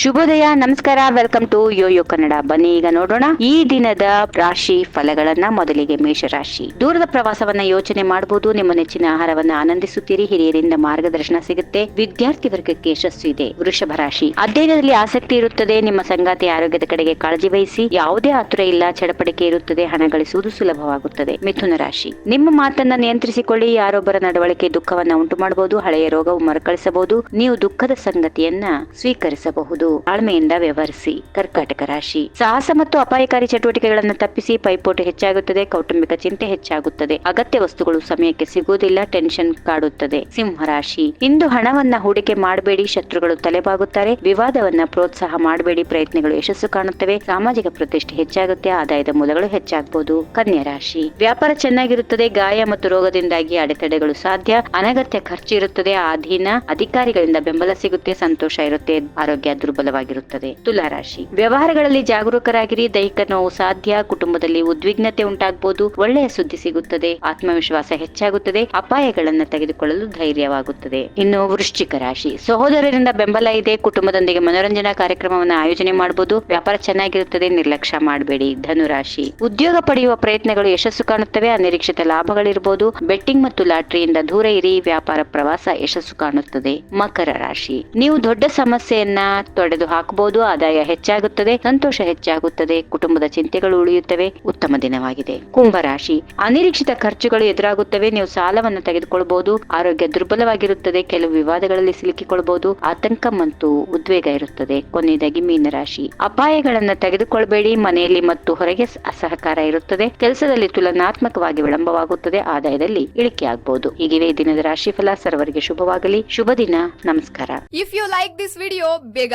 ಶುಭೋದಯ, ನಮಸ್ಕಾರ welcome to Yoyo Kannada. ಬನ್ನಿ, ಈಗ ನೋಡೋಣ ಈ ದಿನದ ರಾಶಿ ಫಲಗಳನ್ನ ಮೊದಲಿಗೆ ಮೇಷರಾಶಿ. ದೂರದ ಪ್ರವಾಸವನ್ನ ಯೋಚನೆ ಮಾಡಬಹುದು ನಿಮ್ಮ ನೆಚ್ಚಿನ ಆಹಾರವನ್ನ ಆನಂದಿಸುತ್ತೀರಿ. ಹಿರಿಯರಿಂದ ಮಾರ್ಗದರ್ಶನ ಸಿಗುತ್ತೆ. ವಿದ್ಯಾರ್ಥಿ ವರ್ಗಕ್ಕೆ ಯಶಸ್ಸು ಇದೆ. ವೃಷಭ ರಾಶಿ. ಅಧ್ಯಯನದಲ್ಲಿ ಆಸಕ್ತಿ ಇರುತ್ತದೆ. ನಿಮ್ಮ ಸಂಗಾತಿ ಆರೋಗ್ಯದ ಕಡೆಗೆ ಕಾಳಜಿ ವಹಿಸಿ. ಯಾವುದೇ ಆತುರ ಇಲ್ಲ. ಚಡಪಡಿಕೆ ಇರುತ್ತದೆ. ಹಣ ಗಳಿಸುವುದು ಸುಲಭವಾಗುತ್ತದೆ. ಮಿಥುನ ರಾಶಿ. ನಿಮ್ಮ ಮಾತನ್ನ ನಿಯಂತ್ರಿಸಿಕೊಳ್ಳಿ. ಯಾರೊಬ್ಬರ ನಡವಳಿಕೆ ದುಃಖವನ್ನ ಉಂಟು ಮಾಡಬಹುದು ಹಳೆಯ ರೋಗವು ಮರುಕಳಿಸಬಹುದು. ನೀವು ದುಃಖದ ಸಂಗತಿಯನ್ನ ಸ್ವೀಕರಿಸಬಹುದು. ತಾಳ್ಮೆಯಿಂದ ವ್ಯವಹರಿಸಿ ಕರ್ಕಾಟಕ ರಾಶಿ. ಸಾಹಸ ಮತ್ತು ಅಪಾಯಕಾರಿ ಚಟುವಟಿಕೆಗಳನ್ನು ತಪ್ಪಿಸಿ ಪೈಪೋಟಿ ಹೆಚ್ಚಾಗುತ್ತದೆ, ಕೌಟುಂಬಿಕ ಚಿಂತೆ ಹೆಚ್ಚಾಗುತ್ತದೆ. ಅಗತ್ಯ ವಸ್ತುಗಳು ಸಮಯಕ್ಕೆ ಸಿಗುವುದಿಲ್ಲ, ಟೆನ್ಷನ್ ಕಾಡುತ್ತದೆ. ಸಿಂಹ ರಾಶಿ. ಇಂದು ಹಣವನ್ನ ಹೂಡಿಕೆ ಮಾಡಬೇಡಿ, ಶತ್ರುಗಳು ತಲೆಬಾಗುತ್ತಾರೆ. ವಿವಾದವನ್ನ ಪ್ರೋತ್ಸಾಹ ಮಾಡಬೇಡಿ, ಪ್ರಯತ್ನಗಳು ಯಶಸ್ಸು ಕಾಣುತ್ತವೆ. ಸಾಮಾಜಿಕ ಪ್ರತಿಷ್ಠೆ ಹೆಚ್ಚಾಗುತ್ತೆ, ಆದಾಯದ ಮೂಲಗಳು ಹೆಚ್ಚಾಗಬಹುದು ಕನ್ಯಾ ರಾಶಿ. ವ್ಯಾಪಾರ ಚೆನ್ನಾಗಿರುತ್ತದೆ, ಗಾಯ ಮತ್ತು ರೋಗದಿಂದಾಗಿ ಅಡೆತಡೆಗಳು ಸಾಧ್ಯ. ಅನಗತ್ಯ ಖರ್ಚು ಇರುತ್ತದೆ ಅಧೀನ ಅಧಿಕಾರಿಗಳಿಂದ ಬೆಂಬಲ ಸಿಗುತ್ತೆ, ಸಂತೋಷ ಇರುತ್ತೆ, ಆರೋಗ್ಯ ದುರ್ಬಲವಾಗಿರುತ್ತದೆ ತುಲಾ ರಾಶಿ. ವ್ಯವಹಾರಗಳಲ್ಲಿ ಜಾಗರೂಕರಾಗಿರಿ. ದೈಹಿಕ ನೋವು ಸಾಧ್ಯ. ಕುಟುಂಬದಲ್ಲಿ ಉದ್ವಿಗ್ನತೆ ಉಂಟಾಗಬಹುದು ಒಳ್ಳೆಯ ಸುದ್ದಿ ಸಿಗುತ್ತದೆ. ಆತ್ಮವಿಶ್ವಾಸ ಹೆಚ್ಚಾಗುತ್ತದೆ. ಅಪಾಯಗಳನ್ನು ತೆಗೆದುಕೊಳ್ಳಲು ಧೈರ್ಯವಾಗುತ್ತದೆ. ಇನ್ನು ವೃಶ್ಚಿಕ ರಾಶಿ. ಸಹೋದರರಿಂದ ಬೆಂಬಲ ಇದೆ. ಕುಟುಂಬದೊಂದಿಗೆ ಮನೋರಂಜನಾ ಕಾರ್ಯಕ್ರಮವನ್ನು ಆಯೋಜನೆ ಮಾಡಬಹುದು ವ್ಯಾಪಾರ ಚೆನ್ನಾಗಿರುತ್ತದೆ. ನಿರ್ಲಕ್ಷ್ಯ ಮಾಡಬೇಡಿ. ಧನುರಾಶಿ ಉದ್ಯೋಗ ಪಡೆಯುವ ಪ್ರಯತ್ನಗಳು ಯಶಸ್ಸು ಕಾಣುತ್ತವೆ. ಅನಿರೀಕ್ಷಿತ ಲಾಭಗಳಿರಬಹುದು ಬೆಟ್ಟಿಂಗ್ ಮತ್ತು ಲಾಟರಿಯಿಂದ ದೂರ ಇರಿ. ವ್ಯಾಪಾರ ಪ್ರವಾಸ ಯಶಸ್ಸು ಕಾಣುತ್ತದೆ. ಮಕರ ರಾಶಿ. ನೀವು ದೊಡ್ಡ ಸಮಸ್ಯೆಯನ್ನ ತೊಡೆದು ಹಾಕಬಹುದು ಆದಾಯ ಹೆಚ್ಚಾಗುತ್ತದೆ, ಸಂತೋಷ ಹೆಚ್ಚಾಗುತ್ತದೆ, ಕುಟುಂಬದ ಚಿಂತೆಗಳು ಉಳಿಯುತ್ತವೆ, ಉತ್ತಮ ದಿನವಾಗಿದೆ. ಕುಂಭರಾಶಿ, ಅನಿರೀಕ್ಷಿತ ಖರ್ಚುಗಳು ಎದುರಾಗುತ್ತವೆ, ನೀವು ಸಾಲವನ್ನು ತೆಗೆದುಕೊಳ್ಳಬಹುದು ಆರೋಗ್ಯ ದುರ್ಬಲವಾಗಿರುತ್ತದೆ, ಕೆಲವು ವಿವಾದಗಳಲ್ಲಿ ಸಿಲುಕಿಕೊಳ್ಳಬಹುದು, ಆತಂಕ ಮತ್ತು ಉದ್ವೇಗ ಇರುತ್ತದೆ. ಕೊನೆಯದಾಗಿ ಮೀನರಾಶಿ, ಅಪಾಯಗಳನ್ನು ತೆಗೆದುಕೊಳ್ಳಬೇಡಿ ಮನೆಯಲ್ಲಿ ಮತ್ತು ಹೊರಗೆ ಅಸಹಕಾರ ಇರುತ್ತದೆ, ಕೆಲಸದಲ್ಲಿ ತುಲನಾತ್ಮಕವಾಗಿ ವಿಳಂಬವಾಗುತ್ತದೆ, ಆದಾಯದಲ್ಲಿ ಇಳಿಕೆ ಆಗಬಹುದು. ಹೀಗಿವೆ ದಿನದ ದಿನದ ರಾಶಿಫಲ, ಸರ್ವರಿಗೆ ಶುಭವಾಗಲಿ, ಶುಭ ದಿನ, ನಮಸ್ಕಾರ. If you like this video ಬೇಗ